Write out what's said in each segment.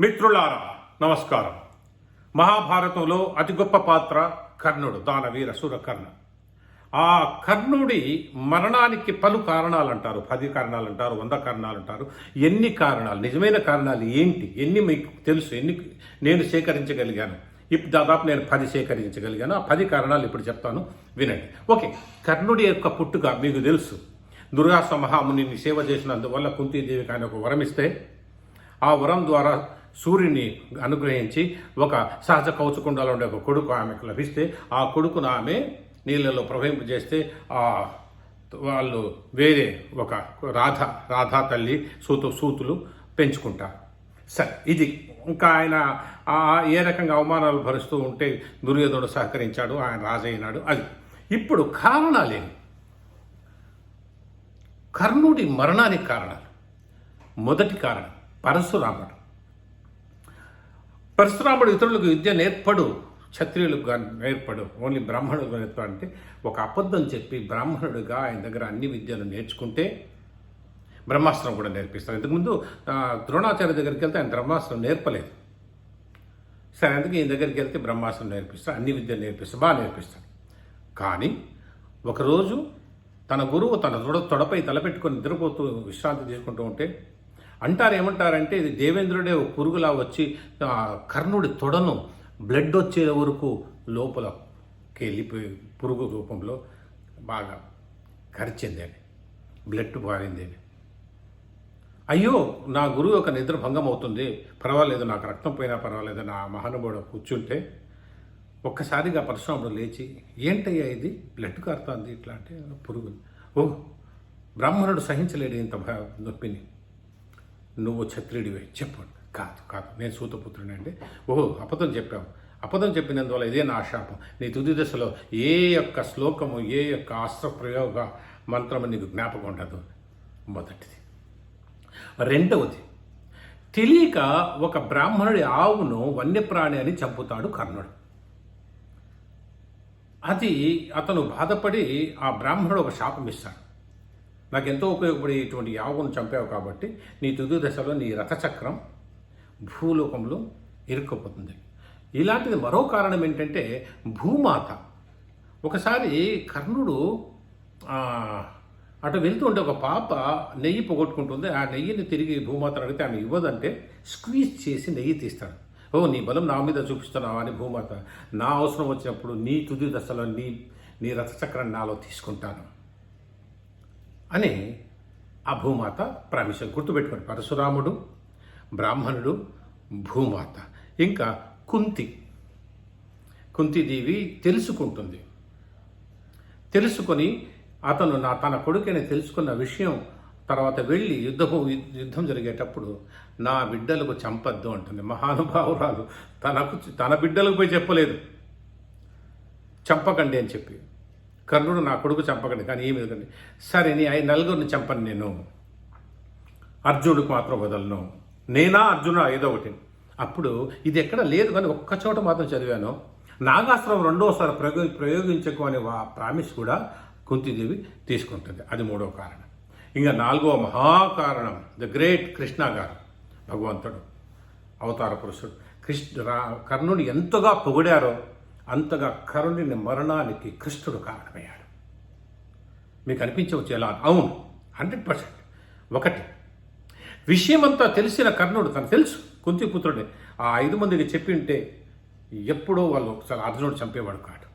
మిత్రులారా నమస్కారం. మహాభారతంలో అతి గొప్ప పాత్ర కర్ణుడు దానవీర సుర కర్ణ ఆ కర్ణుడి మరణానికి పలు కారణాలు అంటారు పది కారణాలు అంటారు వంద కారణాలు అంటారు ఎన్ని కారణాలు నిజమైన కారణాలు ఏంటి? ఎన్ని మీకు తెలుసు? ఎన్ని నేను సేకరించగలిగాను? ఇప్పుడు దాదాపు నేను పది సేకరించగలిగాను. ఆ పది కారణాలు ఇప్పుడు చెప్తాను. వినండి. ఓకే. కర్ణుడి యొక్క పుట్టుక మీకు తెలుసు. దుర్గాస్వ మహామునిని సేవ చేసినందువల్ల కుంతీదేవికి ఆయన ఒక వరం ఇస్తే ఆ వరం ద్వారా సూర్యుని అనుగ్రహించి ఒక సహజ కౌచుకుండలో ఉండే ఒక కొడుకు ఆమెకు లభిస్తే ఆ కొడుకును ఆమె నీళ్ళలో ప్రవహింపజేస్తే ఆ వాళ్ళు వేరే ఒక రాధ రాధా తల్లి సూతు సూతులు పెంచుకుంటారు సరే ఇది. ఇంకా ఆయన ఏ రకంగా అవమానాలు భరుస్తూ ఉంటే దుర్యోధనుడు సహకరించాడు ఆయన రాజైనాడు అది. ఇప్పుడు కారణాలేమి? కర్ణుడి మరణానికి కారణాలు. మొదటి కారణం పరశురాముడు. పరశురాముడు ఇతరులకు విద్య నేర్పడు క్షత్రియులకు నేర్పడు. ఓన్లీ బ్రాహ్మణులకు నేర్పడు అంటే ఒక అబద్ధం చెప్పి బ్రాహ్మణుడిగా ఆయన దగ్గర అన్ని విద్యలు నేర్చుకుంటే బ్రహ్మాస్త్రం కూడా నేర్పిస్తారు. ఇంతకుముందు ద్రోణాచార్య దగ్గరికి వెళ్తే ఆయన బ్రహ్మాస్త్రం నేర్పలేదు. సరే అందుకే ఈయన దగ్గరికి వెళ్తే బ్రహ్మాస్త్రం నేర్పిస్తారు అన్ని విద్యలు నేర్పిస్తారు బాగా నేర్పిస్తారు. కానీ ఒకరోజు తన గురువు తన తొడ తొడపై తలపెట్టుకొని నిద్రపోతూ విశ్రాంతి తీసుకుంటూ ఉంటే అంటారు ఏమంటారంటే ఇది దేవేంద్రుడే ఒక పురుగులా వచ్చి కర్ణుడి తొడను బ్లడ్ వచ్చే వరకు లోపలకి వెళ్ళిపోయి పురుగు రూపంలో బాగా కరిచింది అని బ్లడ్ పారింది. అని అయ్యో నా గురువు యొక్క నిద్ర భంగం అవుతుంది పర్వాలేదు నాకు రక్తం పోయినా పర్వాలేదు నా మహానుభావుడు కూర్చుంటే ఒక్కసారిగా పరశురాముడు లేచి ఏంటయ్యా ఇది? బ్లడ్ కారుతుంది ఇట్లా అంటే పురుగు ఓ బ్రాహ్మణుడు సహించలేడు ఇంత నొప్పిని. నువ్వు క్షత్రియుడివే చెప్పు కాదు కాదు. నేను సూతపుత్రుని అంటే ఓహో అబద్ధం చెప్పావు. అబద్ధం చెప్పినందువల్ల ఇదే నా శాపం. నీ తుది దశలో ఏ యొక్క శ్లోకము ఏ యొక్క అస్త్ర ప్రయోగ మంత్రము నీకు జ్ఞాపకం ఉండదు? మొదటిది. రెండవది తెలియక ఒక బ్రాహ్మణుడి ఆవును వన్యప్రాణి అని చంపుతాడు కర్ణుడు. అది అతను బాధపడి ఆ బ్రాహ్మణుడు ఒక శాపం ఇస్తాడు. నాకు ఎంతో ఉపయోగపడేటువంటి ఇటువంటి చంపావు కాబట్టి నీ తుది దశలో నీ రథచక్రం భూలోకంలో ఇరుక్కుపోతుంది. ఇలాంటిది మరో కారణం ఏంటంటే భూమాత. ఒకసారి కర్ణుడు అటు వెళ్తూ ఉంటే ఒక పాప నెయ్యి పొగొట్టుకుంటుంది. ఆ నెయ్యిని తిరిగి భూమాత అడిగితే ఆమె ఇవ్వదంటే స్క్వీజ్ చేసి నెయ్యి తీస్తాడు. ఓ నీ బలం నా మీద చూపిస్తున్నావా అని భూమాత నా అవసరం వచ్చినప్పుడు నీ తుది దశలో నీ నీ రథచక్రం నాలో తీసుకుంటాను. అని ఆ భూమాత ప్రామిషన్ గుర్తుపెట్టుకోండి. పరశురాముడు బ్రాహ్మణుడు భూమాత. ఇంకా కుంతి. కుంతిదేవి తెలుసుకుంటుంది. తెలుసుకొని అతను నా తన కొడుకని తెలుసుకున్న విషయం తర్వాత వెళ్ళి యుద్ధము యుద్ధం జరిగేటప్పుడు నా బిడ్డలకు చంపద్దు అంటుంది. మహానుభావురాలు తనకు తన బిడ్డలకు పోయి చెప్పలేదు. చంపకండి అని చెప్పి. కర్ణుడు నా కొడుకు చంపకండి కానీ ఏమి ఎదగండి సరే నీ ఐదు నలుగురిని చంపను నేను. అర్జునుడికి మాత్రం వదలను. నేనా అర్జున? ఏదో ఒకటి. అప్పుడు ఇది ఎక్కడ లేదు కానీ ఒక్క చోట మాత్రం చదివాను. నాగాస్త్రం రెండోసారి ప్రయోగ ప్రయోగించకు అనే ప్రామిస్ కూడా కుంతిదేవి తీసుకుంటుంది. అది మూడో కారణం. ఇంకా నాలుగో మహాకారణం ద గ్రేట్ కృష్ణ గారు భగవంతుడు అవతార పురుషుడు. కృష్ణ రా కర్ణుని ఎంతగా పొగిడారో అంతగా కరుణుని మరణానికి కృష్ణుడు కారణమయ్యాడు. మీకు అనిపించవచ్చు ఎలా? అవును హండ్రెడ్ పర్సెంట్. ఒకటి విషయమంతా తెలిసిన కర్ణుడు తను తెలుసు. కుంతిపుత్రుడే ఆ ఐదు మందికి చెప్పి ఉంటే ఎప్పుడో వాళ్ళు ఒకసారి అర్జునుడు చంపేవాడు కాడు.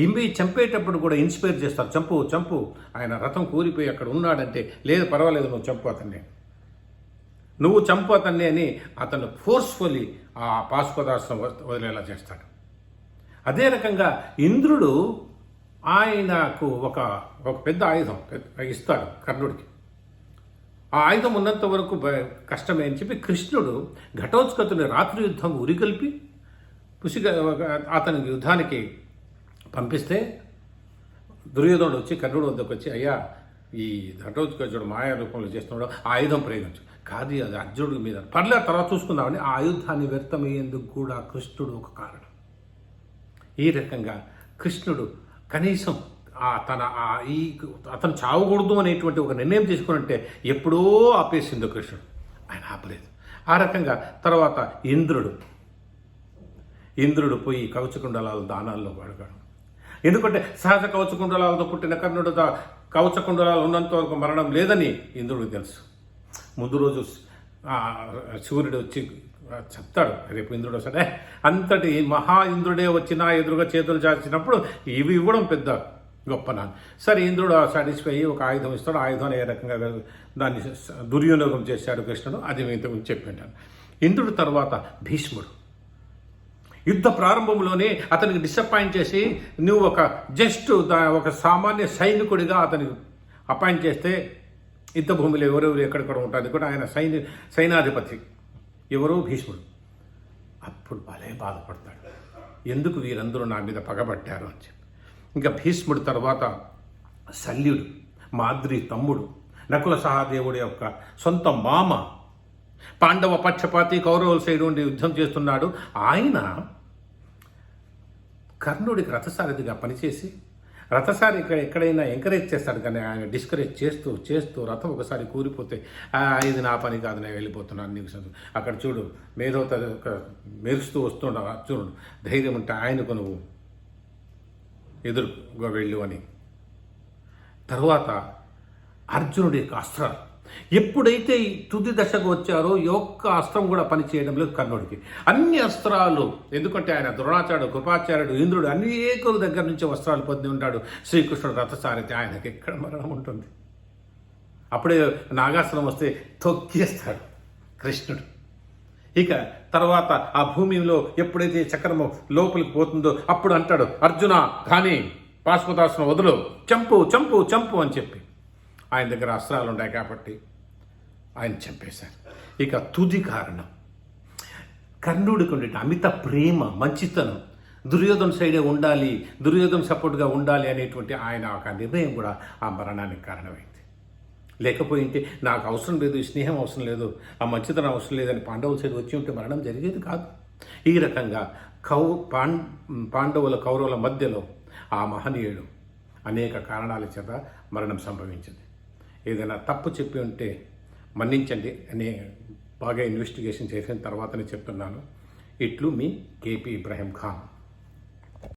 ఇంబి చంపేటప్పుడు కూడా ఇన్స్పైర్ చేస్తారు చంపు చంపు ఆయన రథం కూలిపోయి అక్కడ ఉన్నాడంటే లేదు పర్వాలేదు నువ్వు చంపు అతన్ని. నువ్వు చంపు అతన్ని అని అతను ఫోర్స్ఫుల్లీ ఆ పాశుపదాస్త్రం వదిలేలా చేస్తాడు. అదే రకంగా ఇంద్రుడు ఆయనకు ఒక ఒక పెద్ద ఆయుధం ఇస్తాడు కర్ణుడికి. ఆ ఆయుధం ఉన్నంత వరకు కష్టమే అని చెప్పి కృష్ణుడు ఘటోత్కతుని రాత్రి యుద్ధం ఉరికల్పి పుసిగ అతని యుద్ధానికి పంపిస్తే దుర్యోధనుడు వచ్చి కర్ణుడు వద్దకు వచ్చి అయ్యా ఈ ఘటోత్కచుడు మాయా రూపంలో చేస్తున్నాడు ఆ ఆయుధం ప్రయోగించు. కాదు అది అర్జునుడి మీద. పర్లే తర్వాత చూసుకుందామని ఆ ఆయుధాన్ని వ్యర్థమయ్యేందుకు కూడా కృష్ణుడు ఒక కారణం. ఈ రకంగా కృష్ణుడు కనీసం ఆ తన ఈ అతను చావకూడదు అనేటువంటి ఒక నిర్ణయం తీసుకునంటే ఎప్పుడో ఆపేసింది కృష్ణుడు. ఆయన ఆపలేదు. ఆ రకంగా తర్వాత ఇంద్రుడు ఇంద్రుడు పోయి కవచకుండలాలు దానాల్లో వాడగాడు. ఎందుకంటే సహజ కవచకుండలాలతో పుట్టిన కర్ణుడు కవచకుండలాలు ఉన్నంత వరకు మరణం లేదని ఇంద్రుడికి తెలుసు. ముందు రోజు సూర్యుడు వచ్చి చెప్తాడు. రేపు ఇంద్రుడు సరే అంతటి మహా ఇంద్రుడే వచ్చినా ఎదురుగా చేతులు చాచినప్పుడు ఇవి ఇవ్వడం పెద్ద గొప్ప నాన్న. సరే ఇంద్రుడు సాటిస్ఫై అయ్యి ఒక ఆయుధం ఇస్తాడు. ఆయుధం ఏ రకంగా దాన్ని దుర్వినియోగం చేశాడు కృష్ణుడు. అది మీ ఇంతకు చెప్పింటాను ఇంద్రుడు తర్వాత భీష్ముడు. యుద్ధ ప్రారంభంలోనే అతనికి డిసప్పాయింట్ చేసి నువ్వు ఒక జస్ట్ దా- ఒక సామాన్య సైనికుడిగా అతనికి అపాయింట్ చేస్తే యుద్ధ భూమిలో ఎవరెవరు ఎక్కడెక్కడ ఉంటుంది కూడా ఆయన సైని సైనాధిపతి. ఎవరో భీష్ముడు. అప్పుడు భలే బాధపడతాడు. ఎందుకు వీరందరూ నా మీద పగబట్టారు అని చెప్పి. ఇంకా భీష్ముడు తర్వాత శల్యుడు మాద్రి తమ్ముడు నకుల సహాదేవుడి యొక్క సొంత మామ పాండవ పక్షపాతి కౌరవుల సైడ్ ఉండి యుద్ధం చేస్తున్నాడు. ఆయన కర్ణుడికి రథసారథిగా పనిచేసి రథసారి ఇక్కడ ఎక్కడైనా ఎంకరేజ్ చేస్తాడు కానీ ఆయన డిస్కరేజ్ చేస్తూ చేస్తూ రథం ఒకసారి కూలిపోతే ఇది నా పని కాదు నేను వెళ్ళిపోతున్నాను నీకు అక్కడ చూడు మేధోత మెరుస్తూ వస్తుండ చూడు ధైర్యం ఉంటే ఆయనకు నువ్వు ఎదురుగా వెళ్ళు అని. తర్వాత అర్జునుడి యొక్క అస్త్రాలు. ఎప్పుడైతే ఈ తుది దశకు వచ్చారో ఈ ఒక్క అస్త్రం కూడా పనిచేయడం లేదు కర్ణుడికి. అన్ని అస్త్రాలు ఎందుకంటే ఆయన ద్రోణాచార్యుడు కృపాచార్యుడు ఇంద్రుడు అనేకుల దగ్గర నుంచి వస్త్రాలు పొంది ఉంటాడు. శ్రీకృష్ణుడు రథసారితే ఆయనకి ఎక్కడ మరణం ఉంటుంది? అప్పుడే నాగాస్త్రం వస్తే తొక్కేస్తాడు కృష్ణుడు. ఇక తర్వాత ఆ భూమిలో ఎప్పుడైతే చక్రము లోపలికి పోతుందో అప్పుడు అంటాడు అర్జున కానీ పాశుపతాస్త్రం వదులు. చంపు చంపు చంపు అని చెప్పి. ఆయన దగ్గర అస్త్రాలు ఉన్నాయి కాబట్టి ఆయన చంపేశారు. ఇక తుది కారణం. కర్ణుడికి ఉండే అమిత ప్రేమ మంచితనం దుర్యోధన సైడే ఉండాలి దుర్యోధన సపోర్ట్గా ఉండాలి అనేటువంటి ఆయన ఒక నిర్ణయం కూడా ఆ మరణానికి కారణమైంది. లేకపోయింటే నాకు అవసరం లేదు ఈ స్నేహం అవసరం లేదు ఆ మంచితనం అవసరం లేదని పాండవుల సైడ్ వచ్చి ఉంటే మరణం జరిగేది కాదు. ఈ రకంగా కౌ పాం పాండవుల కౌరవుల మధ్యలో ఆ మహనీయుడు అనేక కారణాల చేత మరణం సంభవించింది. ఏదైనా తప్పు చెప్పి ఉంటే మన్నించండి అని బాగా ఇన్వెస్టిగేషన్ చేసిన తర్వాతనే చెప్తున్నాను. ఇట్లు మీ కేపీ ఇబ్రాహీం ఖాన్.